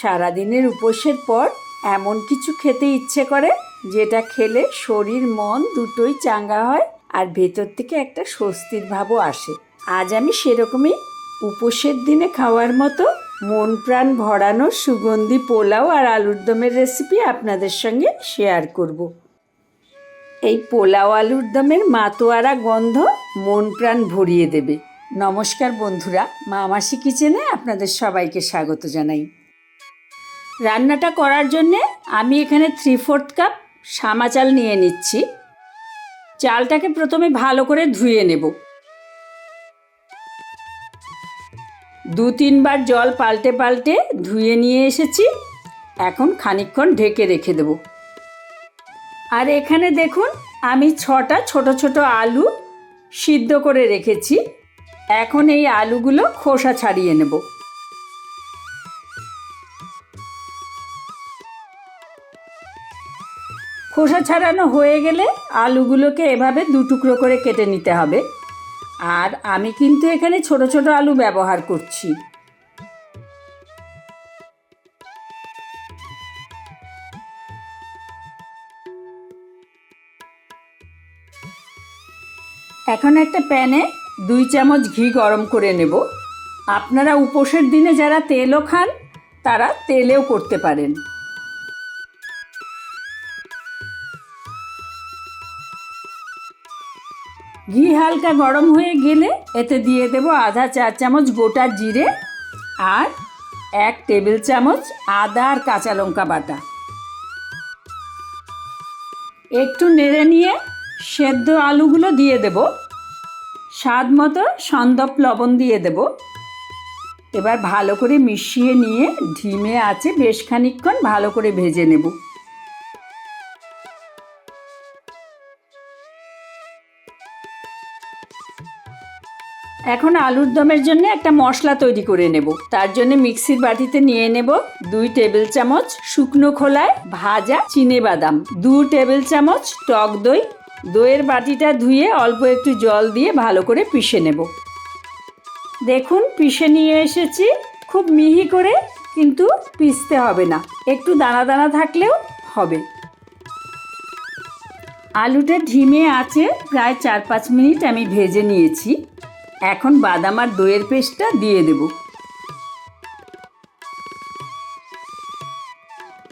সারাদিনের উপোসের পর এমন কিছু খেতে ইচ্ছে করে, যেটা খেলে শরীর, মন দুটোই চাঙ্গা হয় আর ভেতর থেকে একটা স্বস্তির ভাবও আসে। আজ আমি সেরকমই উপোসের দিনে খাওয়ার মতো মন প্রাণ ভরানো সুগন্ধি পোলাও আর আলুর দমের রেসিপি আপনাদের সঙ্গে শেয়ার করব। এই পোলাও আলুর দমের মাতোয়ারা গন্ধ মন প্রাণ ভরিয়ে দেবে। নমস্কার বন্ধুরা, মামাসি কিচেনে আপনাদের সবাইকে স্বাগত জানাই। রান্নাটা করার জন্যে আমি এখানে থ্রি ফোর্থ কাপ সামা চাল নিয়ে নিচ্ছি। চালটাকে প্রথমে ভালো করে ধুয়ে নেব। দু তিনবার জল পাল্টে পাল্টে ধুয়ে নিয়ে এসেছি। এখন খানিকক্ষণ ঢেকে রেখে দেব। আর এখানে দেখুন, আমি ছটা ছোট ছোট আলু সিদ্ধ করে রেখেছি। এখন এই আলুগুলো খোসা ছাড়িয়ে নেব। খোসা ছাড়ানো হয়ে গেলে আলুগুলোকে এভাবে দু টুকরো করে কেটে নিতে হবে। আর আমি কিন্তু এখানে ছোট ছোট আলু ব্যবহার করছি। এখন একটা প্যানে দুই চামচ ঘি গরম করে নেব। আপনারা উপোসের দিনে যারা তেলও খান, তারা তেলেও করতে পারেন। ঘি হালকা গরম হয়ে গেলে এতে দিয়ে দেব আধা চা চামচ গোটা জিরে আর এক টেবিল চামচ আদা আর কাঁচা লঙ্কা বাটা। একটু নেড়ে নিয়ে সেদ্ধ আলুগুলো দিয়ে দেব। স্বাদ মতো সন্দপ লবণ দিয়ে দেব। এবার ভালো করে মিশিয়ে নিয়ে ধিমে আছে বেশ খানিকক্ষণ ভালো করে ভেজে নেব। এখন আলুর দমের জন্য একটা মশলা তৈরি করে নেব। তার জন্য মিক্সির বাটিতে নিয়ে নেব দুই টেবিল চামচ শুকনো খোলায় ভাজা চিনে বাদাম, দু টেবিল চামচ টক দই। দইয়ের বাটিটা ধুয়ে অল্প একটু জল দিয়ে ভালো করে পিষে নেব। দেখুন, পিষে নিয়ে এসেছি। খুব মিহি করে, কিন্তু পিষতে হবে না। একটু দানা দানা থাকলেও হবে। আলুটা ঢিমে আছে। প্রায় চার পাঁচ মিনিট আমি ভেজে নিয়েছি। এখন বাদাম আর দইয়ের পেস্টটা দিয়ে দেব।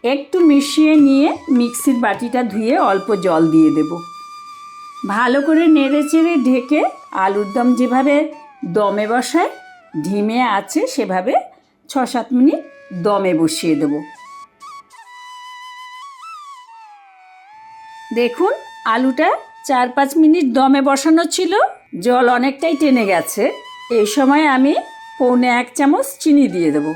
একটু মিশিয়ে নিয়ে মিক্সির বাটিটা ধুয়ে অল্প জল দিয়ে দেব। ভালো করে নেড়ে চেড়ে ঢেকে আলুর দম যেভাবে দমে বসায়, ঢিমে আছে সেভাবে ছ সাত মিনিট দমে বসিয়ে দেব। দেখুন, আলুটা চার পাঁচ মিনিট দমে বসানো ছিল, জল অনেকটাই টেনে গেছে। এই সময় আমি পৌনে এক চামচ চিনি দিয়ে দেব।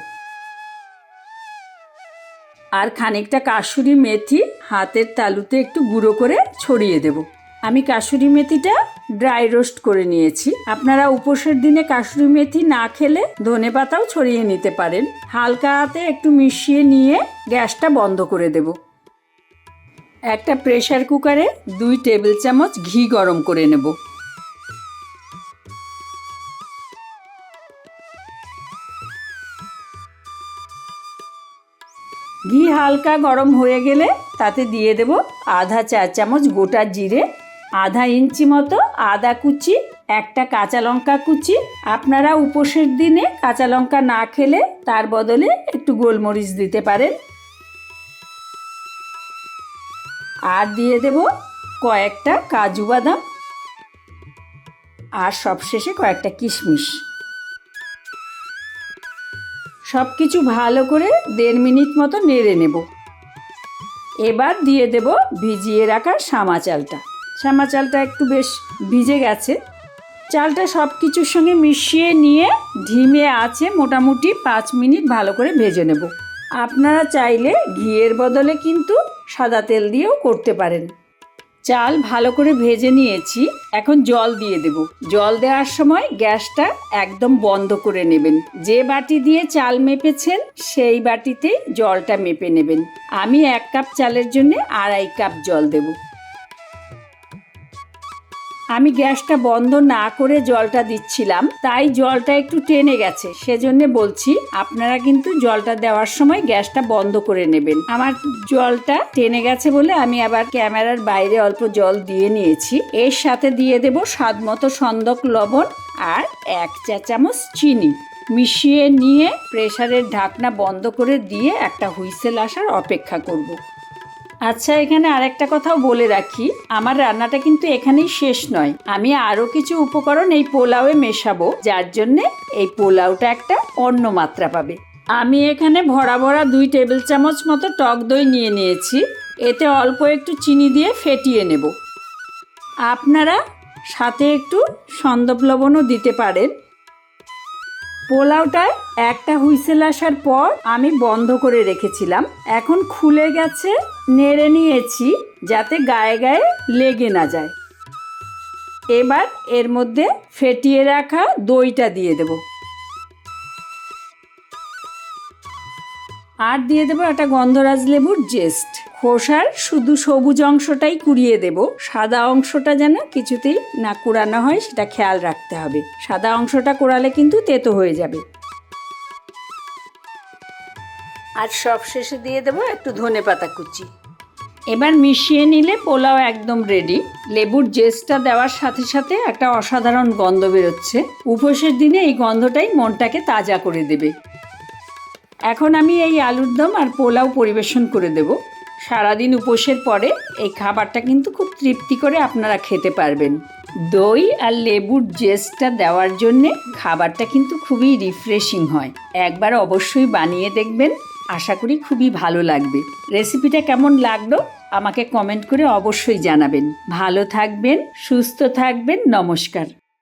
আর খানিকটা কাসুরি মেথি হাতের তালুতে একটু গুঁড়ো করে ছড়িয়ে দেব। আমি কাসুরি মেথিটা ড্রাই রোস্ট করে নিয়েছি। আপনারা উপোসের দিনে কাসুরি মেথি না খেলে ধনে পাতাও ছড়িয়ে নিতে পারেন। হালকা হাতে একটু মিশিয়ে নিয়ে গ্যাসটা বন্ধ করে দেব। একটা প্রেশার কুকারে দুই টেবিল চামচ ঘি গরম করে নেব। ঘি হালকা গরম হয়ে গেলে তাতে দিয়ে দেব আধা চা চামচ গোটা জিরে, আধা ইঞ্চি মতো আদা কুচি, একটা কাঁচা লঙ্কা কুচি। আপনারা উপোসের দিনে কাঁচা লঙ্কা না খেলে তার বদলে একটু গোলমরিচ দিতে পারেন। আর দিয়ে দেব কয়েকটা কাজু বাদাম আর সবশেষে কয়েকটা কিশমিশ। সব কিছু ভালো করে দেড় মিনিট মতো নেড়ে নেব। এবার দিয়ে দেব ভিজিয়ে রাখা সামা চালটা। সামা চালটা একটু বেশ ভিজে গেছে। চালটা সব কিছুর সঙ্গে মিশিয়ে নিয়ে ঢিমে আছে মোটামুটি পাঁচ মিনিট ভালো করে ভেজে নেব। আপনারা চাইলে ঘিয়ের বদলে কিন্তু সাদা তেল দিয়েও করতে পারেন। চাল ভালো করে ভেজে নিয়েছি, এখন জল দিয়ে দেব। জল দেওয়ার সময় গ্যাসটা একদম বন্ধ করে নেবেন। যে বাটি দিয়ে চাল মেপেছেন, সেই বাটিতে জলটা মেপে নেবেন। আমি এক কাপ চালের জন্য আড়াই কাপ জল দেব। আমি গ্যাসটা বন্ধ না করে জলটা দিচ্ছিলাম, তাই জলটা একটু টেনে গেছে। সেজন্য বলছি, আপনারা কিন্তু জলটা দেওয়ার সময় গ্যাসটা বন্ধ করে নেবেন। আমার জলটা টেনে গেছে বলে আমি আবার ক্যামেরার বাইরে অল্প জল দিয়ে নিয়েছি। এর সাথে দিয়ে দেব স্বাদ মতো সন্দক লবণ আর এক চা চামচ চিনি। মিশিয়ে নিয়ে প্রেসারের ঢাকনা বন্ধ করে দিয়ে একটা হুইসেল আসার অপেক্ষা করব। আচ্ছা এখানে আরেকটা কথাও বলে রাখি। আমার রান্নাটা কিন্তু এখানেই শেষ নয়। আমি আরও কিছু উপকরণ এই পোলাওয়ে মেশাবো, যার জন্যে এই পোলাওটা একটা অন্য মাত্রা পাবে। আমি এখানে ভরা ভরা দুই টেবিল চামচ মতো টক দই নিয়ে নিয়েছি। এতে অল্প একটু চিনি দিয়ে ফেটিয়ে নেব। আপনারা সাথে একটু সন্দপ লবণও দিতে পারেন। পোলাওটায় একটা হুইসেল আসার পর আমি বন্ধ করে রেখেছিলাম। এখন খুলে গেছে নেড়ে নিয়েছি যাতে গায়ে গায়ে লেগে না যায়। এবার এর মধ্যে ফেটিয়ে রাখা দইটা দিয়ে দেব। আর দিয়ে দেবো একটা গন্ধরাজ লেবুর জেস্ট। খোসার শুধু সবুজ অংশটাই কুড়িয়ে দেব। সাদা অংশটা যেন কিছুতেই না কুড়ানো হয়, সেটা খেয়াল রাখতে হবে। সাদা অংশটা কোড়ালে কিন্তু তেতো হয়ে যাবে। আর সব শেষে দিয়ে দেবো একটু ধনে পাতা কুচি। এবার মিশিয়ে নিলে পোলাও একদম রেডি লেবুর জেসটা দেওয়ার সাথে সাথে একটা অসাধারণ গন্ধ বেরোচ্ছে। উপোসের দিনে এই গন্ধটাই মনটাকে তাজা করে দেবে। এখন আমি এই আলুর দম আর পোলাও পরিবেশন করে দেব। সারাদিন উপোসের পরে এই খাবারটা কিন্তু খুব তৃপ্তি করে আপনারা খেতে পারবেন। দই আর লেবুর জেসটা দেওয়ার জন্যে খাবারটা কিন্তু খুবই রিফ্রেশিং হয়। একবার অবশ্যই বানিয়ে দেখবেন। আশা করি খুবই ভালো লাগবে। রেসিপিটা কেমন লাগল আমাকে কমেন্ট করে অবশ্যই জানাবেন। ভালো থাকবেন, সুস্থ থাকবেন, নমস্কার।